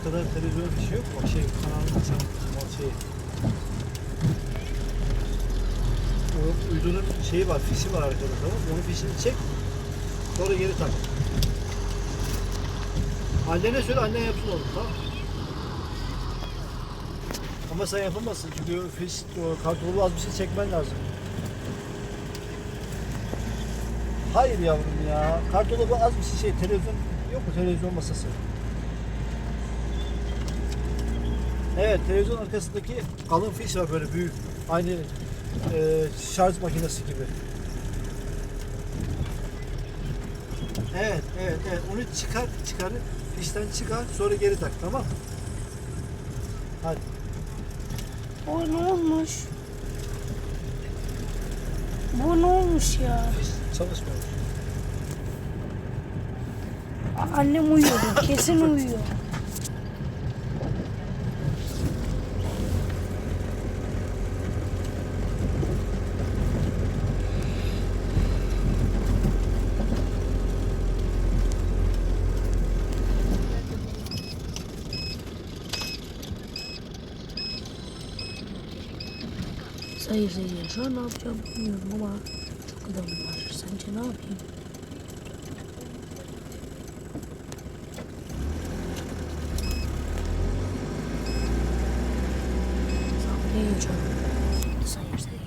arkada televizyon bir şey yok mu? Şey kanalın o şey. O uydunun şeyi var, fişi var arkada tamam? Onun fişini çek. Sonra geri tak. Annene söyle annen yapsın oğlum tamam? Ama sen yapamazsın çünkü fiş, kartolu az bir şey çekmen lazım. Hayır yavrum ya. Kartolabı az bir şey, televizyon yok mu televizyon masası? Evet, televizyon arkasındaki kalın fiş var böyle büyük. Aynı e, şarj makinesi gibi. Evet, evet, evet. Onu çıkar, çıkar. Fişten çıkar, sonra geri tak, tamam? Hadi. O ne olmuş? Bu ne olmuş ya? Fiş çalışmıyor. Annem uyuyordu. Kesin uyuyor. Sayın seyirciler şu an ne yapacağım bilmiyorum ama çok adam var. Sence ne yapayım? Sahneye geçiyorum. Sayın seyirciler.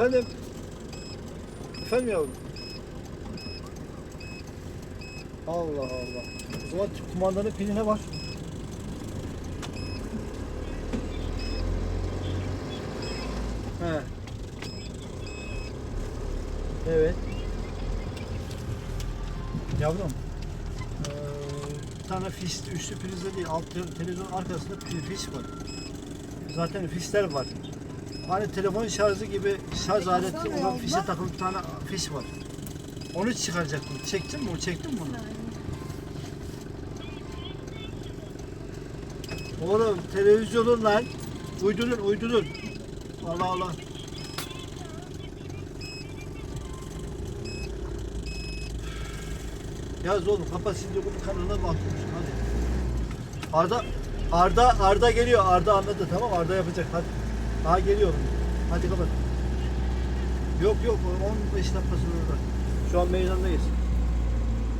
Efendim? Efendim yavrum? Allah Allah. O zaman kumandanın pili ne var? He. Evet. Yavrum. Ee, bir tane fiş, üstü prizde değil, alt te- televizyon arkasında fiş var. Zaten fişler var. Hani telefon şarjı gibi şarj aleti olan fişe takılı bir tane fiş var. Onu çıkaracaktım. Çektin mi? Çektin mi onu? Oğlum televizyonun lan. Uydurun uydurun. Allah Allah. Yaz oğlum kapat şimdi bunun kanalına bak. Hadi. Arda Arda Arda geliyor. Arda anladı tamam Arda yapacak. Hadi. Daha geliyor. Hadi kapat. Yok yok 15 dakika sonra. Şu an meydandayız.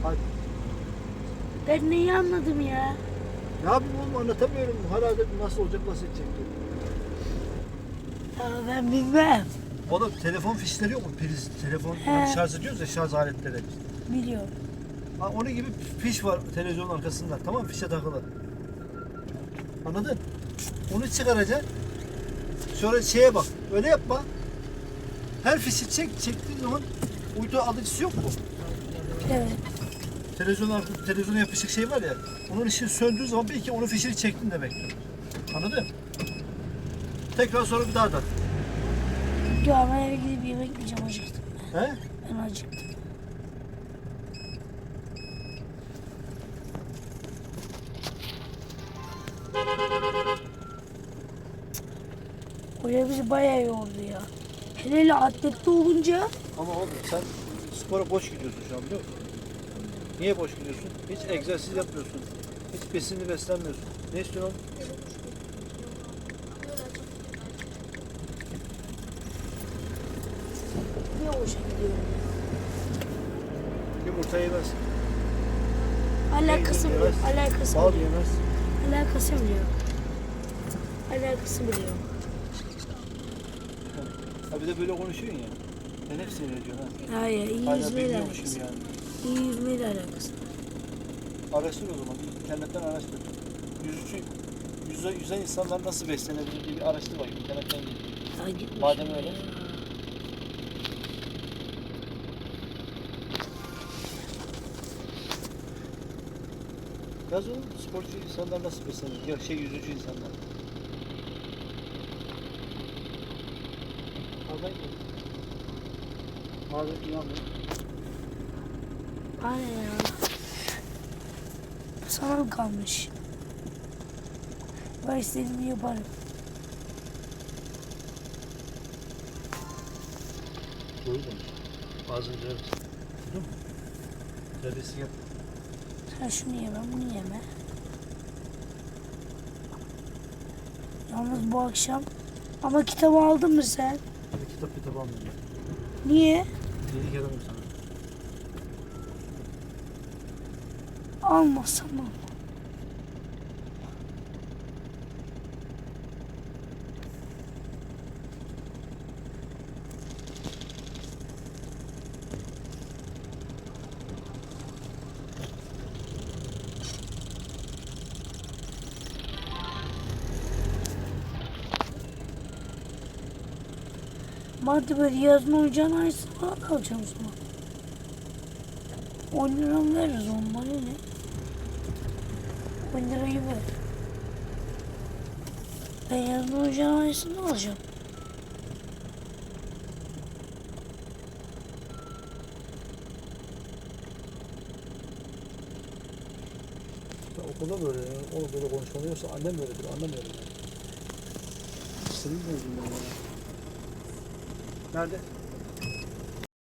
Hadi. Ben neyi anladım ya? Ne yapayım oğlum anlatamıyorum. Da nasıl olacak nasıl edecek diye. Ya ben bilmem. Oğlum telefon fişleri yok mu? Priz, telefon He. hani şarj ediyoruz ya şarj aletleri. Biliyorum. Ha, onun gibi fiş var televizyonun arkasında. Tamam mı? Fişe takılı. Anladın? Onu çıkaracaksın. Sonra şeye bak. Öyle yapma. Her fişi çek, çektiğin zaman uydu alıcısı yok mu? Evet. Televizyon arka, televizyona yapışık şey var ya. Onun ışığı söndüğü zaman belki onun fişini çektin demektir. Anladın? Tekrar sonra bir daha da. Ya ben eve gidip yemek yiyeceğim acıktım ben. He? Ben acıktım. Hoca bizi bayağı yordu ya. Hele hele atletli olunca Ama oğlum sen spora boş gidiyorsun şu an biliyor musun? Niye boş gidiyorsun? Hiç egzersiz yapmıyorsun. Hiç besinli beslenmiyorsun. Ne istiyorsun? niye boşa gidiyorum ya? Yumurta yemez. Alakası bile yok. Alakası Bal bile yok. yemez. Alakası bile yok. Alakası bile yok. Ha bir de böyle konuşuyorsun ya. Ben hep seyrediyorsun ha. Hayır iyi Hala yüzmeyle bilmiyormuşum alakası. yani. İyi yüzmeyle alakası. Araştır o zaman. İnternetten araştır. Yüzücü, yüze, yüzen insanlar nasıl beslenebilir diye bir araştır bakayım. İnternetten gir. Ya git Madem öyle. ya. Yaz oğlum sporcu insanlar nasıl beslenir? Ya şey yüzücü insanlar. İnanmıyorum. Aynen ya. Sana mı kalmış? Ben istediğimi yaparım. Konuş. Bazen evet. Duydun mu? Neredeyse yap. Sen şunu ye ben bunu yeme. Yalnız bu akşam ama kitabı aldın mı sen? Bir kitap kitap almıyorum. Niye? Dedik adamım sana. Almasam mı? Madde böyle yazın oyuncağın aynısını da alacağım zaman. 10 lira mı veririz on bana ne? 10 lirayı ver. Ben yazın oyuncağın aynısını alacağım. Okulda böyle. Oğlum böyle konuşmalıyorsa annem böyledir. Anlamıyorum yani. Senin ya? Nerede?